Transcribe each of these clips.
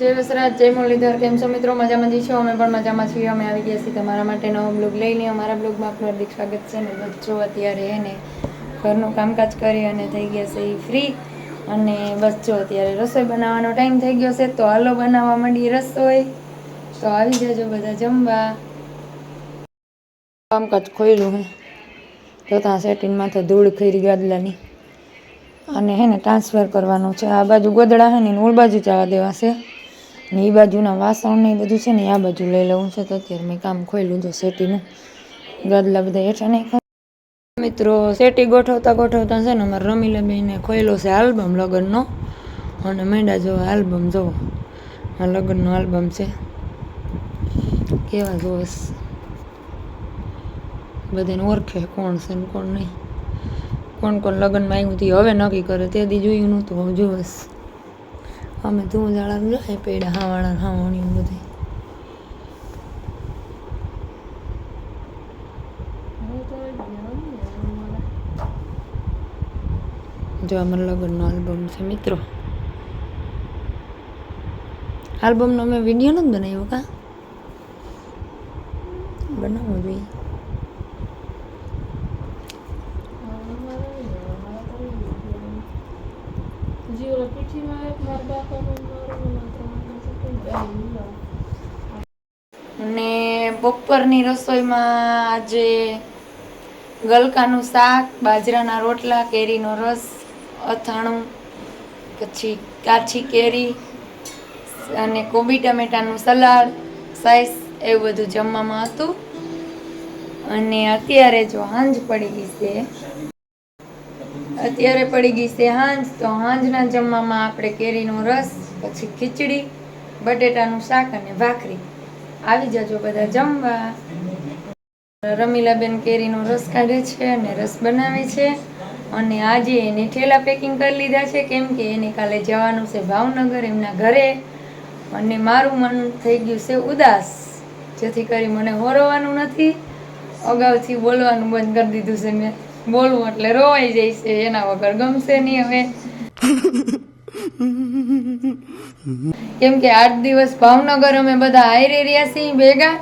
જય વસરાજ, જય મુરલીધર, કેમ છો મિત્રો? મજામાં છો? અમે પણ મજામાં છીએ. અમે આવી ગયા છીએ તમારા માટે નવો બ્લોગ લઈને. અમારા બ્લોગમાં આપનું હાર્દિક સ્વાગત છે ને. બચ્ચો અત્યારે એને ઘરનું કામકાજ કરી અને થઈ ગયા છે એ ફ્રી અને બસ અત્યારે રસોઈ બનાવવાનો ટાઈમ થઈ ગયો છે, તો હાલો બનાવવા માંડી રસોઈ. તો આવી જજો બધા જમવા. કામકાજ ખોયલું હે. તો ત્યાં સેટિંગમાં તો ધૂળ ખરી ગાદલાની. અને હે ને ટ્રાન્સફર કરવાનું છે. આ બાજુ ગોદડા હે ને ઓળ બાજુ જવા દેવા છે. ને એ બાજુના વાસણ ને એ બધું છે ને આ બાજુ લઈ લેવું છે તો અત્યારે મેં કામ ખોલ્યું છે સેટીનું. ગાદલા બધા હેઠા નહીં મિત્રો, સેટી ગોઠવતા ગોઠવતા છે ને અમારે રમીલા બેને ખોયેલો છે આલ્બમ લગ્નનો. અને મેંડા જોવા આલ્બમ જોવો આ લગ્નનો આલ્બમ છે. કેવા જોવે બધાને ઓળખે કોણ છે ને કોણ નહીં. કોણ કોણ લગ્નમાં આવ્યું હતું હવે નક્કી કરે. તે દી જોયું નહોતું જોવસ અમે ધૂમ જાળા જાય પેડા હાવાળા હાવાણી બધી. જો અમારા લગ્નનો આલ્બમ છે મિત્રો. આલ્બમનો અમે વીડિયો નથી બનાવ્યો કા? બનાવવો જોઈએ. અને બપોરની રસોઈમાં આજે ગલકાનું શાક, બાજરાના રોટલા, કેરીનો રસ, અથાણું, પછી કાચી કેરી અને કોબી ટમેટાનું સલાડ, સાઈસ એવું બધું જમવામાં હતું. અને અત્યારે જો હાંજ પડી ગઈ છે અત્યારે પડી ગઈ છે હાંજ, તો હાંજના જમવામાં આપણે કેરીનો રસ, પછી ખીચડી, બટેટાનું શાક અને ભાખરી. આવી જજો બધા જમવા. રમીલાબેન કેરીનો રસ કાઢે છે અને રસ બનાવે છે. અને આજે એને ઠેલા પેકિંગ કરી લીધા છે, કેમ કે એને કાલે જવાનું છે ભાવનગર એમના ઘરે. અને મારું મન થઈ ગયું છે ઉદાસ. જેથી કરી મને હોરવાનું નથી. અગાઉથી બોલવાનું બંધ કરી દીધું છે મેં. બોલવું એટલે રોવાઈ જાય છે, એના વગર ગમશે નહીં હવે. કેમ કે આઠ દિવસ ભાવનગર અમે બધા હારે રહ્યા છીએ ભેગા,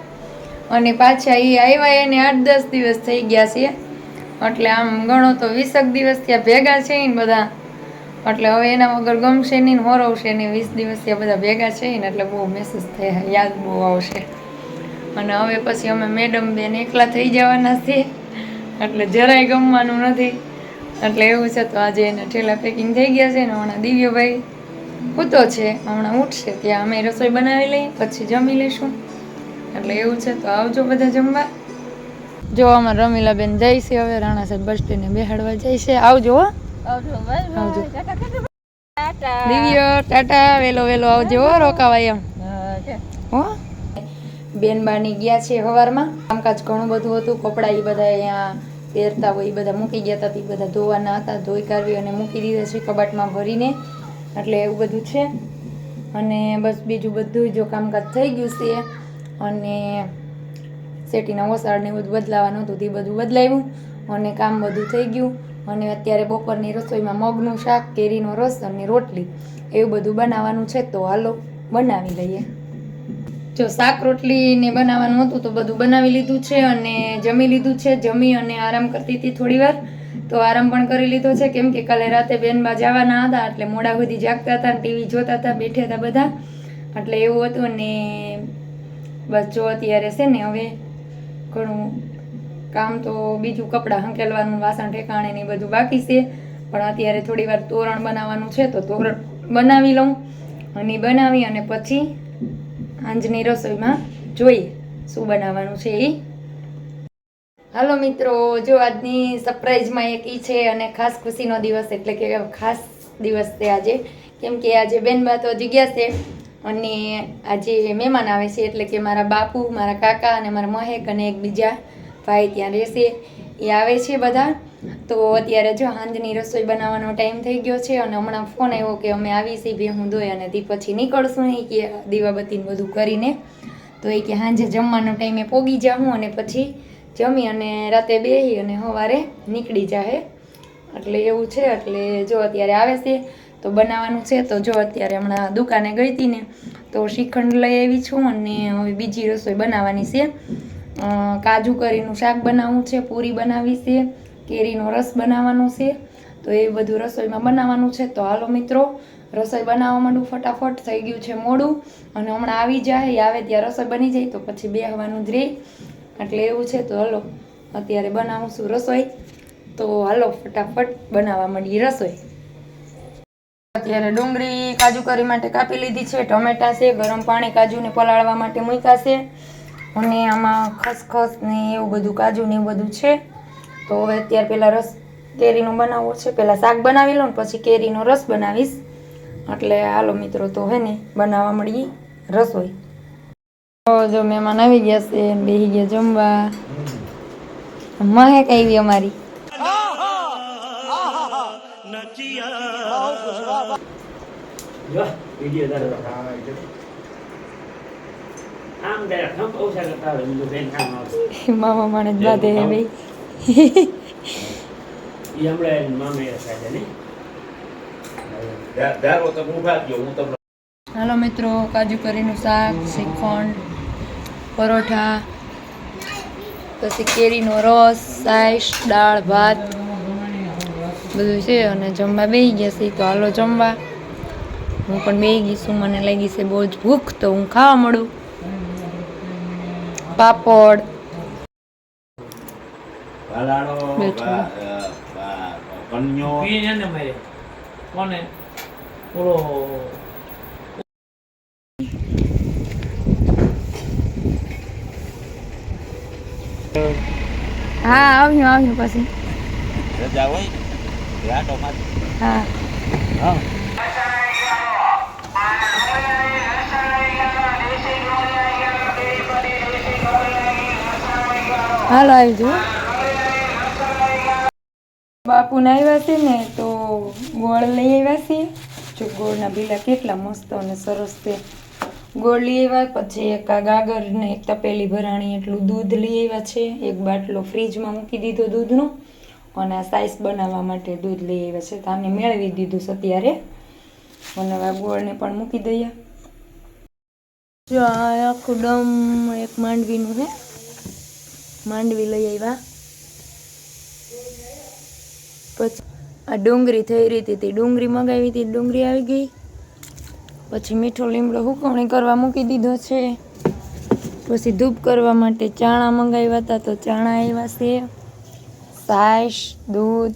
અને પાછા એ આવ્યા એને આઠ દસ દિવસ થઈ ગયા છે એટલે આમ ગણો તો વીસક દિવસ ત્યાં ભેગા છે ને બધા. એટલે હવે એના વગર ગમશે નહીં, હોરવશે નહીં, વીસ દિવસ ત્યાં બધા ભેગા છે ને એટલે બહુ મેસેજ થાય, યાદ બહુ આવશે. અને હવે પછી અમે મેડમ બેન એકલા થઈ જવાના છીએ. એટલે જરાય ગમવાનું નથી. એટલે એવું છે તો આજે એને ઠેલા પેકિંગ થઈ ગયા છે ને હમણાં દિવ્યભાઈ ઉતો છે હમણાં ઉઠશે ત્યાં અમે રસોઈ બનાવી લઈએ પછી જમી લઈશું. એટલે એવું છે તો આવજો બધા જમવા. જો અમારે રમીલાબેન જાય છે હવે રાણા સાહેબ બસ સ્ટેન્ડે બેહાડવા જાય છે. આવજો હો. આવજો દિવ્ય ટાટા વેલો વેલો આવજો હો રોકાવાય એમ. હો બેન બાની ગયા છે સવારમાં કામકાજ ઘણું બધું હતું કપડાં એ બધા અહીંયા પહેરતા હોય એ બધા મૂકી ગયા હતા, તે બધા ધોવાના હતા, ધોઈ કાઢવી અને મૂકી દીધા છે કબાટમાં ભરીને. એટલે એવું બધું છે. અને બસ બીજું બધું જો કામકાજ થઈ ગયું છે. અને સેટીના ઓસાડ ને બધું બદલાવાનું હતું, તે બધું બદલાવ્યું અને કામ બધું થઈ ગયું. અને અત્યારે બપોરની રસોઈમાં મગનું શાક, કેરીનો રસ અને રોટલી. એવું બધું બનાવવાનું છે, તો હાલો બનાવી લઈએ. જો શાક રોટલી ને બનાવવાનું હતું તો બધું બનાવી લીધું છે અને જમી લીધું છે. જમી અને આરામ કરતી હતી થોડી વાર તો આરામ પણ કરી લીધો છે. કેમ કે કાલે રાતે બેનબા જવાના હતા એટલે મોડા સુધી જાગતા હતા ટીવી જોતા હતા, બેઠા હતા બધા. એટલે એવું હતું અને બસ જો અત્યારે છે ને હવે ઘણું કામ તો બીજું કપડાં હંકેલવાનું, વાસણ ઠેકાણે ને બધું બાકી છે. પણ અત્યારે થોડી વાર તોરણ બનાવવાનું છે તો તોરણ બનાવી લઉં. અને બનાવી અને પછી આંજની રસોઈમાં જોઈએ શું બનાવવાનું છે એ. હાલો મિત્રો, જો આજની સરપ્રાઈઝમાં એક ઈ છે અને ખાસ ખુશીનો દિવસ એટલે કે ખાસ દિવસ છે આજે. કેમ કે આજે બેનબા તો જગ્યા ગયા છે અને આજે મહેમાન આવે છે એટલે કે મારા બાપુ, મારા કાકા અને મારા મહેક અને એક બીજા ભાઈ ત્યાં રહેશે. એ આવે છે બધા. તો અત્યારે જો સાંજની રસોઈ બનાવવાનો ટાઈમ થઈ ગયો છે અને હમણાં ફોન આવ્યો કે અમે આવી છીએ ભેહું ધોઈ અને તે પછી નીકળશું નહીં કે દીવાબત્તીને બધું કરીને. તો એ કે સાંજે જમવાનો ટાઈમે પોગી જાઉં અને પછી જમી અને રાતે બેસી અને સવારે નીકળી જાહે. એટલે એવું છે, એટલે જો અત્યારે આવે છે, તો બનાવવાનું છે. તો જો અત્યારે હમણાં દુકાને ગઈ હતી ને, તો શ્રીખંડ લઈ આવી છું અને હવે બીજી રસોઈ બનાવવાની છે. કાજુ કરીનું શાક બનાવવું છે, પૂરી બનાવી છે. કેરીનો રસ બનાવવાનો છે. તો એ બધું રસોઈમાં બનાવવાનું છે. તો હાલો મિત્રો, રસોઈ બનાવવા માંડું ફટાફટ. થઈ ગયું છે મોડું અને હમણાં આવી જાય આવે ત્યાં રસોઈ બની જાય તો પછી બેહવાનું જ રહે એટલે એવું છે. તો હાલો, અત્યારે બનાવું છું રસોઈ. તો હાલો, ફટાફટ બનાવવા માંડીએ રસોઈ. અત્યારે ડુંગળી કાજુ કરી માટે કાપી લીધી છે, ટમેટા છે, ગરમ પાણી કાજુને પલાળવા માટે મૂક્યા છે. અને આમાં ખસખસ ને એવું બધું, કાજુ ને એવું બધું છે. તો હવે અત્યારે પેલા રસ કેરીનો બનાવવો છે. પેલા શાક બનાવી લઉં ને પછી કેરીનો રસ બનાવીશ. એટલે હાલો મિત્રો તો હે ને બનાવવા મળી રસોઈ. જો મહેમાન આવી ગયા છે બેસી ગયા જમવા. મહેક આવી અમારી. મામા માણે જ બાંધે હે ભાઈ. હાલો મિત્રો કાજુ કરીનું શાક શ્રીખંડ પરોઠા પછી કેરીનો રસ સાઈશ દાળ ભાત બધું છે અને જમવા બેસી ગયા છે. તો હાલો જમવા. હું પણ બેસી ગઈ છું મને લાગી છે બહુ જ ભૂખ તો હું ખાવા મળું. પાપડ વાલાડો બેઠો. કન્યો પીએ ને મારે કોને ઓલો હા આવ્યું આવ્યું પછી રજા હોય રાટો માં હા હા હાલો આવજો બાપુને આવ્યા છે ને, તો ગોળ લઈ આવ્યા છે. જો ગોળના બીલા કેટલા મસ્ત અને સરસ છે. ગોળ લઈ આવ્યા પછી એક આ ગાગર ને એક તપેલી ભરાણી એટલું દૂધ લઈ આવ્યા છે. એક બાટલો ફ્રીજમાં મૂકી દીધો દૂધનું અને આ સાઈઝ બનાવવા માટે દૂધ લઈ આવ્યા છે. તો આને મેળવી દીધું છે અત્યારે અને હવે ગોળને પણ મૂકી દઈએ. જો આ આખું ડમ એક માંડવીનું છે. માંડવી લઈ આવ્યા પછી આ ડુંગળી થઈ રહી હતી ડુંગળી મગાવી હતી, ડુંગળી આવી ગઈ. પછી મીઠો લીમડો હુકવણી કરવા મૂકી દીધો છે. પછી ધૂપ કરવા માટે ચાણા મંગાવ્યા હતા, તો ચાણા આવ્યા છે. સાસ દૂધ.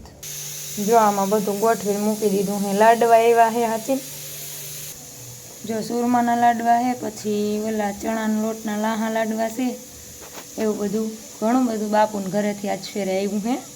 જો આમાં બધું ગોઠવીને મૂકી દીધું. હે લાડવા આવ્યા હે હાચી. જો સુરમાના લાડવા હે પછી ઓલા ચણાના લોટના લાહા લાડવા છે. એવું બધું ઘણું બધું બાપુને ઘરેથી આજ ફેરે આવ્યું છે